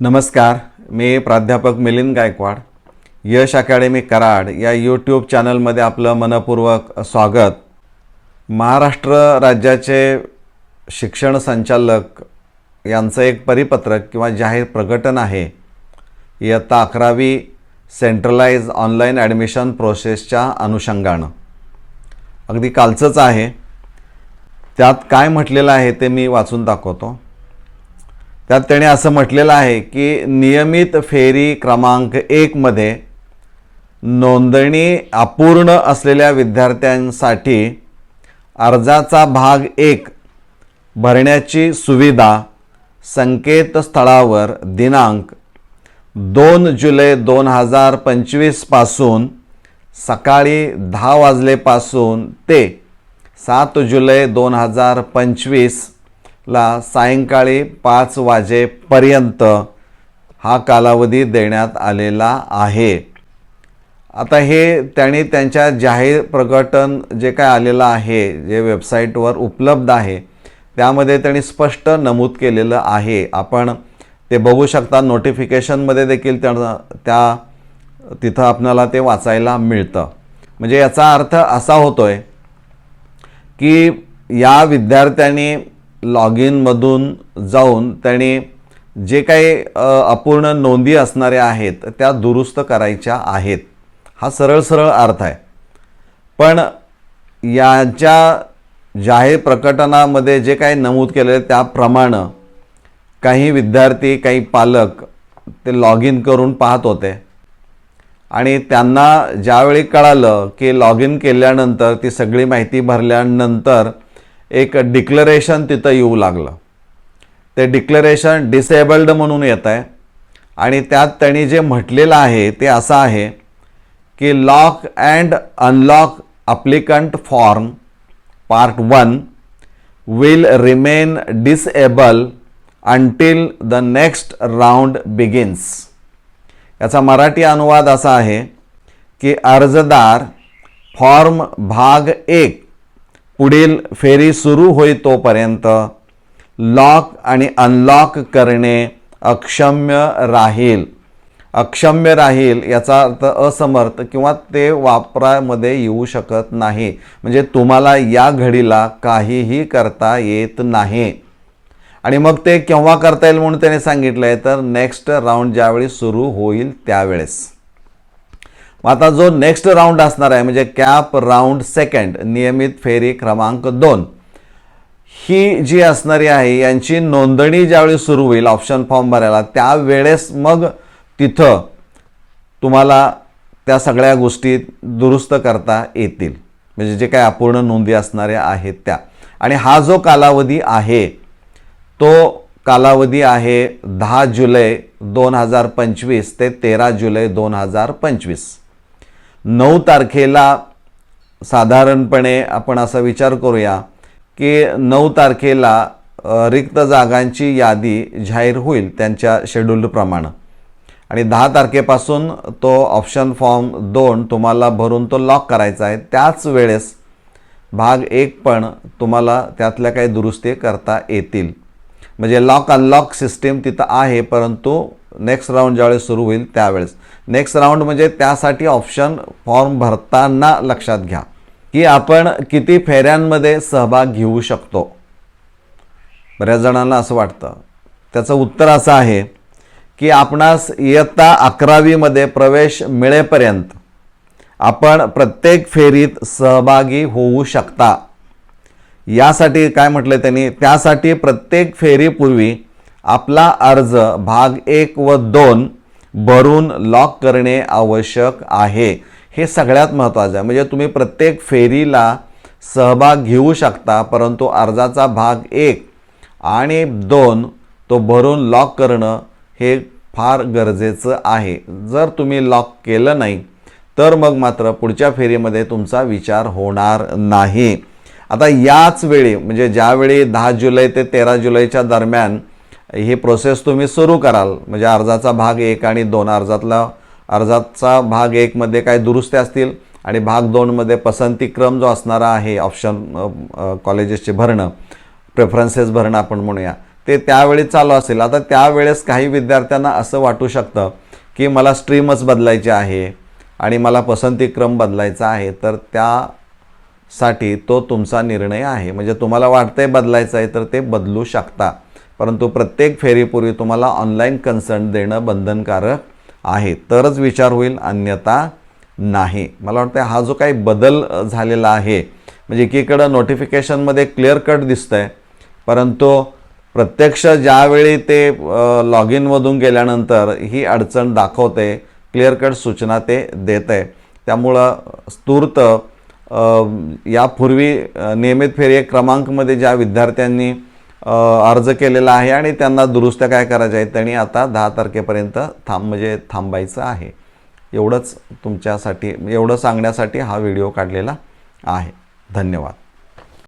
नमस्कार मी प्राध्यापक मिलिंद गायकवाड. यश अकॅडमी कराड या यूट्यूब चॅनलमध्ये आपलं मनपूर्वक स्वागत. महाराष्ट्र राज्याचे शिक्षण संचालक यांचं एक परिपत्रक किंवा जाहीर प्रकटन आहे. इयत्ता अकरावी सेंट्रलाइज ऑनलाईन ॲडमिशन प्रोसेसच्या अनुषंगानं. अगदी कालचंच आहे. त्यात काय म्हटलेलं आहे ते मी वाचून दाखवतो. त्यात त्याने असं म्हटलेलं आहे की नियमित फेरी क्रमांक एकमध्ये नोंदणी अपूर्ण असलेल्या विद्यार्थ्यांसाठी अर्जाचा भाग एक भरण्याची सुविधा संकेतस्थळावर दिनांक दोन जुलै दोन हजार पंचवीसपासून सकाळी दहा वाजलेपासून ते सात जुलै दोन हजार पंचवीस ला सायंकाळी पाच वाजेपर्यंत हा कालावधी देण्यात आलेला आहे. आता हे त्यांनी त्यांच्या जाहीर प्रकटन जे काय आलेलं आहे जे वेबसाईटवर उपलब्ध आहे त्यामध्ये त्यांनी स्पष्ट नमूद केलेलं आहे. आपण ते बघू शकता नोटिफिकेशनमध्ये देखील त्या त्या तिथं आपल्याला ते वाचायला मिळतं. म्हणजे याचा अर्थ असा होतोय की या विद्यार्थ्यांनी लॉग इनमधून जाऊन त्यांनी जे काही अपूर्ण नोंदी असणाऱ्या आहेत त्या दुरुस्त करायच्या आहेत. हा सरळ सरळ अर्थ आहे. पण याच्या जाहीर प्रकटनामध्ये जे काही नमूद केलेलं आहे त्याप्रमाणे काही विद्यार्थी काही पालक ते लॉग इन करून पाहत होते. आणि त्यांना ज्यावेळी कळालं की लॉग इन केल्यानंतर ती सगळी माहिती भरल्यानंतर एक डिक्लरेशन तिथं येऊ लागलं. ते डिक्लरेशन डिसेबल्ड म्हणून येत आहे आणि त्यात त्यांनी जे म्हटलेलं आहे ते असं आहे की lock and unlock applicant form part one will remain disable until the next round begins याचा मराठी अनुवाद असा आहे की अर्जदार फॉर्म भाग एक पुढील फेरी सुरू होई तोपर्यंत लॉक आणि अनलॉक करणे अक्षम्य राहील. अक्षम्य राहील याचा अर्थ असमर्थ किंवा ते वापरामध्ये येऊ शकत नाही. म्हणजे तुम्हाला या घडीला काहीही करता येत नाही. आणि मग ते केव्हा करता येईल म्हणून त्याने सांगितलं आहे तर नेक्स्ट राऊंड ज्यावेळी सुरू होईल त्यावेळेस. मग आता जो नेक्स्ट राऊंड असणार आहे म्हणजे कॅप राऊंड सेकंड नियमित फेरी क्रमांक दोन. ही जी असणारी आहे यांची नोंदणी ज्यावेळी सुरू होईल ऑप्शन फॉर्म भरायला त्यावेळेस मग तिथं तुम्हाला त्या सगळ्या गोष्टी दुरुस्त करता येतील. म्हणजे जे काही अपूर्ण नोंदी असणाऱ्या आहेत त्या. आणि हा जो कालावधी आहे तो कालावधी आहे दहा जुलै दोन हजार पंचवीस ते तेरा जुलै दोन हजार पंचवीस. नऊ तारखेला साधारणपणे आपण असा विचार करूया की नऊ तारखेला रिक्त जागांची यादी जाहीर होईल त्यांच्या शेड्यूलप्रमाणे आणि दहा तारखेपासून तो ऑप्शन फॉर्म दोन तुम्हाला भरून तो लॉक करायचा आहे. त्याच वेळेस भाग एक पण तुम्हाला त्यातल्या काही दुरुस्ती करता येतील. म्हणजे लॉक अनलॉक सिस्टीम तिथं आहे परंतु नेक्स्ट राऊंड ज्यावेळेस सुरू होईल त्यावेळेस. नेक्स्ट राऊंड म्हणजे त्यासाठी ऑप्शन फॉर्म भरताना लक्षात घ्या की आपण किती फेऱ्यांमध्ये सहभाग घेऊ शकतो. बऱ्याच जणांना असं वाटतं. त्याचं उत्तर असं आहे की आपणास इयत्ता अकरावीमध्ये प्रवेश मिळेपर्यंत आपण प्रत्येक फेरीत सहभागी होऊ शकता. यासाठी काय म्हटलं त्यांनी? त्यासाठी प्रत्येक फेरीपूर्वी आपला अर्ज भाग एक व दोन भरून लॉक करणे आवश्यक आहे. हे सगळ्यात महत्त्वाचं आहे. म्हणजे तुम्ही प्रत्येक फेरीला सहभाग घेऊ शकता परंतु अर्जाचा भाग एक आणि दोन तो भरून लॉक करणं हे फार गरजेचं आहे. जर तुम्ही लॉक केलं नाही तर मग मात्र पुढच्या फेरीमध्ये तुमचा विचार होणार नाही. आता याच वेळी म्हणजे ज्यावेळी दहा जुलै ते तेरा जुलैच्या दरम्यान ही प्रोसेस तुम्ही सुरू कराल म्हणजे अर्जाचा भाग एक आणि दोन अर्जातला अर्जाचा भाग एकमध्ये काय दुरुस्त्या असतील आणि भाग दोनमध्ये पसंतीक्रम जो असणारा आहे ऑप्शन कॉलेजेसचे भरणं प्रेफरन्सेस भरणं आपण म्हणूया ते त्यावेळी चालू असेल. आता त्यावेळेस काही विद्यार्थ्यांना असं वाटू शकतं की मला स्ट्रीमच बदलायची आहे आणि मला पसंतीक्रम बदलायचा आहे तर त्या साठी तो तुमचा निर्णय आहे. म्हणजे तुम्हाला वाटतंय बदलायचं आहे तर ते बदलू शकता. परंतु प्रत्येक फेरीपूर्वी तुम्हाला ऑनलाईन कन्सर्ट देणं बंधनकारक आहे. तरच विचार होईल अन्यथा नाही. मला वाटतं हा जो काही बदल झालेला आहे म्हणजे एकीकडं नोटिफिकेशनमध्ये क्लिअर कट दिसतं आहे परंतु प्रत्यक्ष ज्यावेळी ते लॉग इनमधून गेल्यानंतर ही अडचण दाखवते क्लिअर कट सूचना ते देत आहे त्यामुळं स्तूर्त यापूर्वी नियमित फेरी एक क्रमांकमध्ये ज्या विद्यार्थ्यांनी अर्ज केलेला आहे आणि त्यांना दुरुस्त्या काय करायच्या आहेत त्यांनी आता दहा तारखेपर्यंत थांब म्हणजे थांबायचं आहे. एवढंच तुमच्यासाठी एवढं सांगण्यासाठी हा व्हिडिओ काढलेला आहे. धन्यवाद.